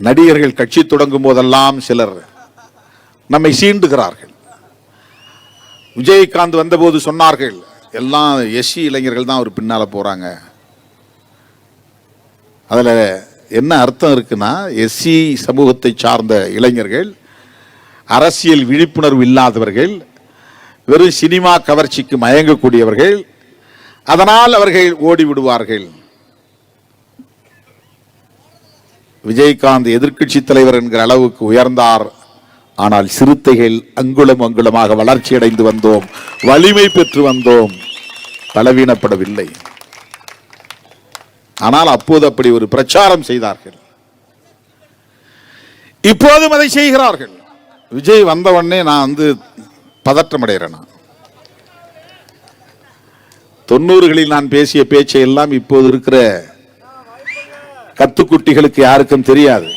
நடிகர்கள் கட்சி தொடங்கும் போதெல்லாம் சிலர் நம்மை சீண்டுகிறார்கள். விஜயகாந்த் வந்தபோது சொன்னார்கள் எல்லாம் எஸ்சி இளைஞர்கள் தான் அவர் பின்னால் போகிறாங்க அதில் என்ன அர்த்தம் இருக்குன்னா எஸ்சி சமூகத்தை சார்ந்த இளைஞர்கள் அரசியல் விழிப்புணர்வு இல்லாதவர்கள் வெறும் சினிமா கவர்ச்சிக்கு மயங்கக்கூடியவர்கள் அதனால் அவர்கள் ஓடிவிடுவார்கள். விஜயகாந்த் எதிர்க்கட்சி தலைவர் என்கிற அளவுக்கு உயர்ந்தார். ஆனால் சிறுத்தைகள் அங்குலம் அங்குலமாக வளர்ச்சி அடைந்து வந்தோம். வலிமை பெற்று வந்தோம். பலவீனப்படவில்லை. ஆனால் அப்போது அப்படி ஒரு பிரச்சாரம் செய்தார்கள். இப்போதும் அதை செய்கிறார்கள். விஜய் வந்தவொடனே நான் வந்து பதற்றம் அடைகிறேன் தொண்ணூறுகளில் நான் பேசிய பேச்சை எல்லாம் இப்போது இருக்கிற கத்துக்குட்டிகளுக்கு யாருக்கும் தெரியாது.